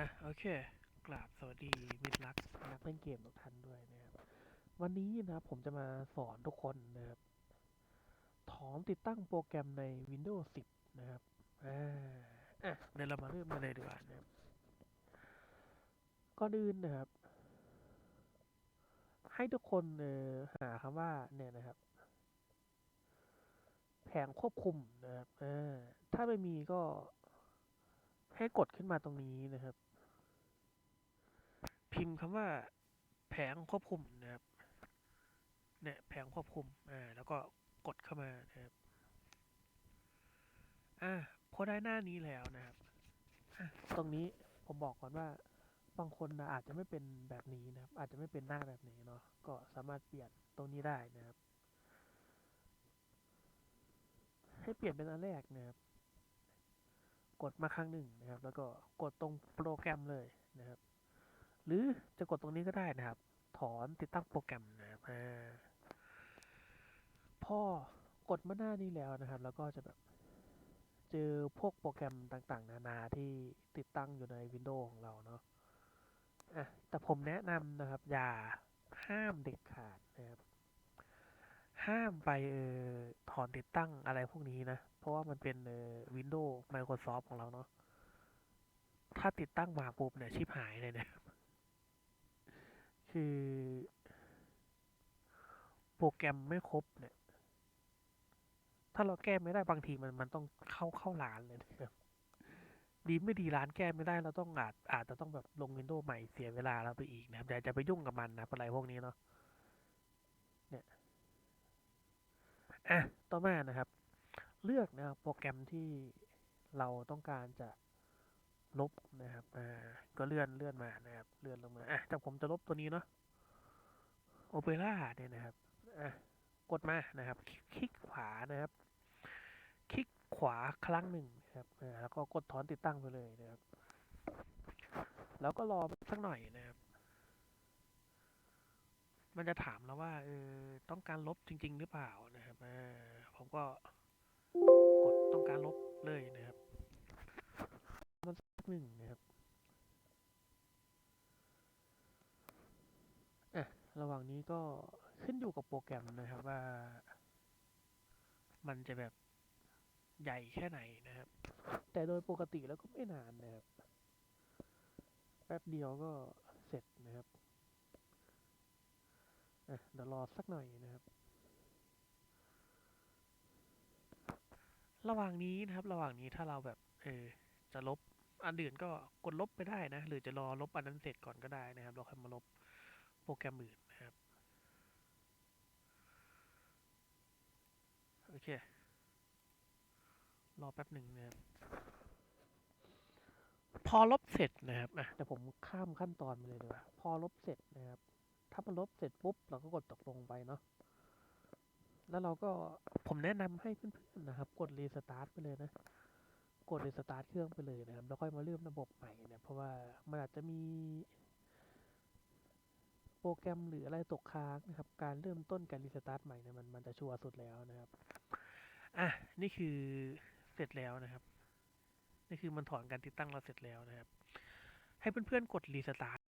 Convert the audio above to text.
อะโอเค กราบสวัสดีมิตรรักนักเล่นเกมทุกท่านด้วยนะครับ วันนี้นะครับผมจะมาสอนทุกคนนะครับถอนติดตั้งโปรแกรมใน Windows 10 นะครับอ่าอะเดี๋ยวเรามาเริ่มกันเลยดีกว่านะครับก่อนอื่นนะครับ ให้ทุกคนเอ่อหาคำว่าเนี่ยนะครับ แผงควบคุมนะครับอ่าถ้าไม่มีก็ให้กดขึ้นมาตรงนี้นะครับ พิมพ์คำว่าแผงควบคุมนะครับเนี่ยแผงควบคุมอ่าแล้วก็กดเข้ามานะครับอ่าพอได้หน้านี้แล้วนะครับตรงนี้ผมบอกก่อนว่าบางคนนะอาจจะไม่เป็นแบบนี้นะครับ อาจจะไม่เป็นหน้าแบบนี้เนาะก็สามารถเปลี่ยนตรงนี้ได้นะครับ ให้เปลี่ยนเป็นอันแรกนะครับ กดมาครั้งหนึ่งนะครับ แล้วก็กดตรงโปรแกรมเลยนะครับ หรือจะกดตรงนี้ก็ได้นะครับ ถอนติดตั้งโปรแกรมนะครับอพอกดมาหน้านี้แล้วนะครับ แล้วก็จะแบบเจอพวกโปรแกรมต่างๆ นานาที่ติดตั้งอยู่ใน Windows ของเราเนาะอะแต่ผมแนะนำนะครับ อย่าห้ามเด็ดขาดนะครับ ห้ามไปเออถอนติดตั้งอะไรพวกนี้นะ เพราะว่ามันเป็นเออ Windows Microsoft ของเราเนาะถ้าติดตั้งมาปุ๊บเนี่ยชิบหายเลยเนี่ย คือ โปรแกรมไม่ครบเนี่ย ถ้าเราแก้ไม่ได้บางทีมันมันต้องเข้าเข้าร้านเลยนะครับดีไม่ดีร้านแก้ไม่ได้เราต้องอาจอาจจะต้องแบบลงวินโดว์ใหม่เสียเวลาเราไปอีกนะครับอย่าจะไปยุ่งกับมันนะอะไรพวกนี้เนาะเนี่ยอะต่อมานะครับ เลือกนะครับโปรแกรมที่เราต้องการจะ ลบนะครับ อ่า ก็เลื่อนเลื่อนมานะครับ เลื่อนลงมา อะจากผมจะลบตัวนี้เนาะ โอเปร่าเนี่ยนะครับ อะ กดมานะครับ คลิกขวานะครับ คลิกขวาครั้งหนึ่งนะครับ อ่า แล้วก็กดถอนติดตั้งไปเลยนะครับ แล้วก็รอสักหน่อยนะครับ มันจะถามแล้วว่า เออ ต้องการลบจริง ๆ หรือเปล่านะครับ อ่า ผมก็กดต้องการลบเลยนะครับ หนึ่งนะครับอะระหว่างนี้ก็ขึ้นอยู่กับโปรแกรมนะครับว่า มันจะแบบใหญ่แค่ไหนนะครับ แต่โดยปกติแล้วก็ไม่นานนะครับ แป๊บเดียวก็เสร็จนะครับอะเดี๋ยวรอสักหน่อยนะครับ ระหว่างนี้นะครับ ระหว่างนี้ถ้าเราแบบ เออ จะลบ อันอื่นก็กดลบไปได้นะ หรือจะรอลบอันนั้นเสร็จก่อนก็ได้นะครับเราค่อยมาลบโปรแกรมอื่นนะครับ โอเค รอแป๊บหนึ่งนะครับ พอลบเสร็จนะครับอะเดี๋ยวผมข้ามขั้นตอนไปเลยดีกว่าพอลบเสร็จนะครับ ถ้ามันลบเสร็จปุ๊บเราก็กดตกลงไปเนาะแล้วเราก็ผมแนะนำให้เพื่อนๆนะครับ กดรีสตาร์ทไปเลยนะ กดรีสตาร์ทเครื่องไปเลยนะครับ แล้วค่อยมาเริ่มระบบใหม่เนี่ยเพราะว่ามันอาจจะมีโปรแกรมหรืออะไรตกค้างนะครับ การเริ่มต้นการรีสตาร์ทใหม่เนี่ยมันมันจะชัวร์สุดแล้วนะครับ อะ นี่คือเสร็จแล้วนะครับ นี่คือมันถอนการติดตั้งเราเสร็จแล้วนะครับ ให้เพื่อนๆกดรีสตาร์ท